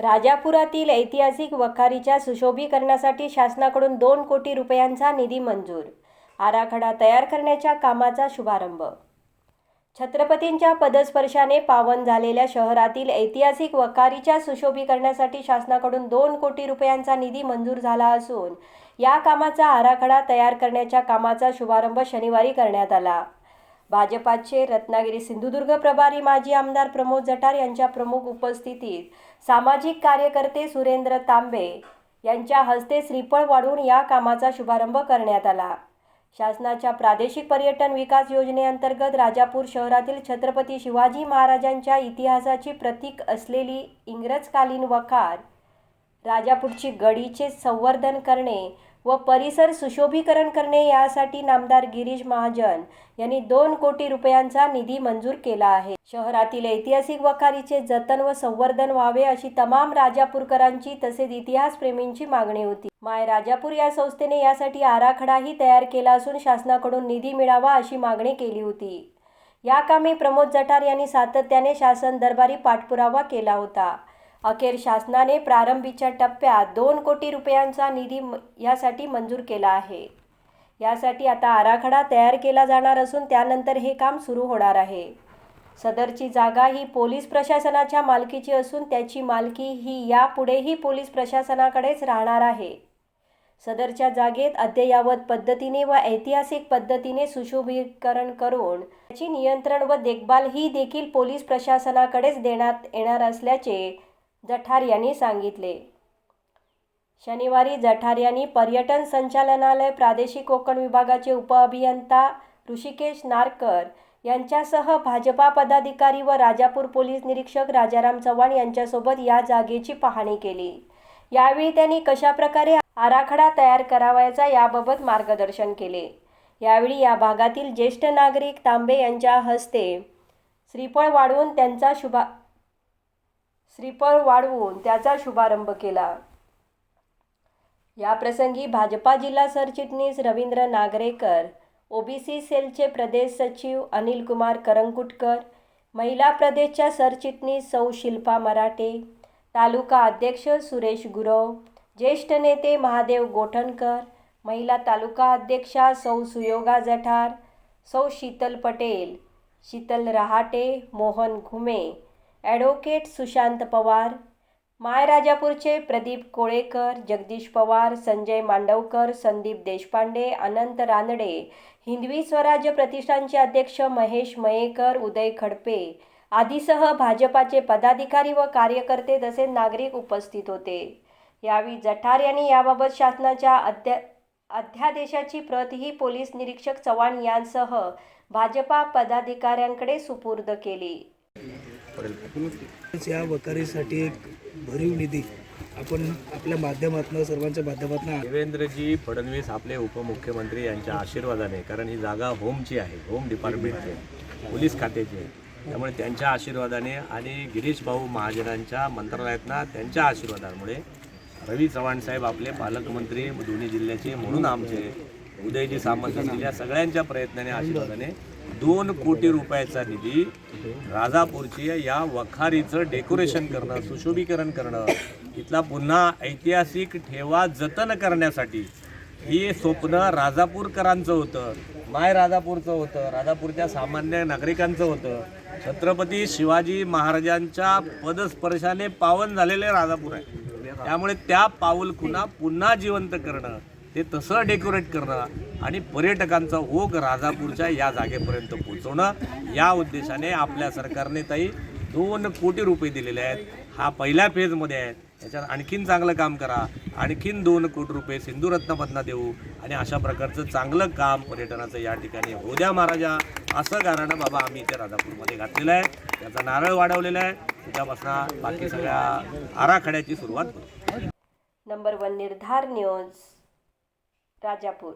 राजापुरातील ऐतिहासिक वखारीच्या सुशोभीकरणासाठी शासनाकडून दोन कोटी रुपयांचा निधी मंजूर. आराखडा तयार करण्याच्या कामाचा शुभारंभ. छत्रपतींच्या पदस्पर्शाने पावन झालेल्या शहरातील ऐतिहासिक वखारीच्या सुशोभीकरणासाठी शासनाकडून दोन कोटी रुपयांचा निधी मंजूर झाला असून या कामाचा आराखडा तयार करण्याच्या कामाचा शुभारंभ शनिवारी करण्यात आला. भाजपाचे रत्नागिरी सिंधुदुर्ग प्रभारी माजी आमदार प्रमोद जठार यांच्या प्रमुख उपस्थितीत सामाजिक कार्यकर्ते सुरेंद्र तांबे यांच्या हस्ते श्रीफळ वाढवून या कामाचा शुभारंभ करण्यात आला. शासनाच्या प्रादेशिक पर्यटन विकास योजनेअंतर्गत राजापूर शहरातील छत्रपती शिवाजी महाराजांच्या इतिहासाची प्रतीक असलेली इंग्रजकालीन वखार राजापूरची गडीचे संवर्धन करणे व परिसर सुशोभीकरण करणे यासाठी नामदार गिरीश महाजन यांनी दोन कोटी रुपयांचा निधी मंजूर केला आहे. शहरातील ऐतिहासिक वखारीचे जतन व संवर्धन व्हावे अशी तमाम राजापूरकरांची तसेच इतिहासप्रेमींची मागणी होती. माय राजापूर या संस्थेने यासाठी आराखडाही तयार केला असून शासनाकडून निधी मिळावा अशी मागणी केली होती. या कामी प्रमोद जठार यांनी सातत्याने शासन दरबारी पाठपुरावा केला होता. अखेर शासनाने प्रारंभीच्या टप्प्यात दोन कोटी रुपयांचा निधी म- यासाठी मंजूर केला आहे. यासाठी आता आराखडा तयार केला जाणार असून त्यानंतर हे काम सुरू होणार आहे. सदरची जागा ही पोलीस प्रशासनाच्या मालकीची असून त्याची मालकी ही यापुढेही पोलीस प्रशासनाकडेच राहणार आहे. सदरच्या जागेत अद्ययावत पद्धतीने व ऐतिहासिक पद्धतीने सुशोभीकरण करून त्याची नियंत्रण व देखभाल ही देखील पोलीस प्रशासनाकडेच देण्यात येणार असल्याचे जठार यांनी सांगितले. शनिवारी जठार यांनी पर्यटन संचालनालय प्रादेशिक कोकण विभागाचे उपअभियंता ऋषिकेश नारकर यांच्यासह भाजपा पदाधिकारी व राजापूर पोलीस निरीक्षक राजाराम चव्हाण यांच्यासोबत या जागेची पाहणी केली. यावेळी त्यांनी कशाप्रकारे आराखडा तयार करावयाचा याबाबत मार्गदर्शन केले. यावेळी या भागातील ज्येष्ठ नागरिक तांबे यांच्या हस्ते श्रीफळ वाढवून त्यांचा शुभा श्रीफळ वाढवून त्याचा शुभारंभ केला. या प्रसंगी भाजपा जिल्हा सरचिटणीस रवींद्र नागरेकर ओबीसी सेलचे प्रदेश सचिव अनिल कुमार करंकुटकर महिला प्रदेशच्या सरचिटणीस सौ शिल्पा मराठे तालुका अध्यक्ष सुरेश गुरव ज्येष्ठ नेते महादेव गोठणकर महिला तालुका अध्यक्षा सौ सुयोगा जठार सौ शीतल पटेल शीतल रहाटे मोहन घुमे ॲडव्होकेट सुशांत पवार मायराजापूरचे प्रदीप कोळेकर जगदीश पवार संजय मांडवकर संदीप देशपांडे अनंत रानडे हिंदवी स्वराज्य प्रतिष्ठानचे अध्यक्ष महेश मयेकर उदय खडपे आदीसह भाजपाचे पदाधिकारी व कार्यकर्ते तसेच नागरिक उपस्थित होते. यावेळी जठार यांनी याबाबत शासनाच्या अध्या अध्यादेशाची प्रतही पोलीस निरीक्षक चव्हाण यांसह भाजपा पदाधिकाऱ्यांकडे सुपूर्द केली. या वकारीसाठी एक भरीव निधी आपण आपल्या माध्यमातून सर्वांच्या माध्यमातून देवेंद्रजी फडणवीस आपले उपमुख्यमंत्री यांच्या आशीर्वादाने कारण ही जागा होमची आहे होम डिपार्टमेंटची आहे पोलीस खात्याची आहे. त्यामुळे त्यांच्या आशीर्वादाने आणि गिरीश भाऊ महाजनांच्या मंत्रालयातना त्यांच्या आशीर्वादामुळे रवी चव्हाण साहेब आपले पालकमंत्री दोन्ही जिल्ह्याचे म्हणून आमचे उदयजी सामंत असतील या सगळ्यांच्या प्रयत्नाने आशीर्वादाने दोन कोटी रुपयाचा निधी राजापूरची या वखारीचं डेकोरेशन करणं सुशोभीकरण करणं तिथला पुन्हा ऐतिहासिक ठेवा जतन करण्यासाठी ही स्वप्न राजापूरकरांचं होतं माय राजापूरचं होतं राजापूरच्या सामान्य नागरिकांचं होतं. छत्रपती शिवाजी महाराजांच्या पदस्पर्शाने पावन झालेले राजापूर आहे. त्यामुळे त्या पाऊल पुन्हा जिवंत करणं ते तसं डेकोरेट करणं आणि पर्यटकांचा ओघ राजापूरच्या या जागेपर्यंत पोहोचवणं या उद्देशाने आपल्या सरकारने ताई दोन कोटी रुपये दिलेले आहेत. हा पहिल्या फेजमध्ये आहे. याच्यात आणखीन चांगलं काम करा. आणखीन दोन कोटी रुपये सिंधुरत्नमधनं देऊ आणि अशा प्रकारचं चांगलं काम पर्यटनाचं या ठिकाणी होऊ द्या महाराजा. असं गाणं बाबा आम्ही इथे राजापूरमध्ये घातलेलं आहे. त्याचा नारळ वाढवलेला आहे. त्याच्यापासून बाकी सगळ्या आराखड्याची सुरुवात number one Nirdhar news Rajapur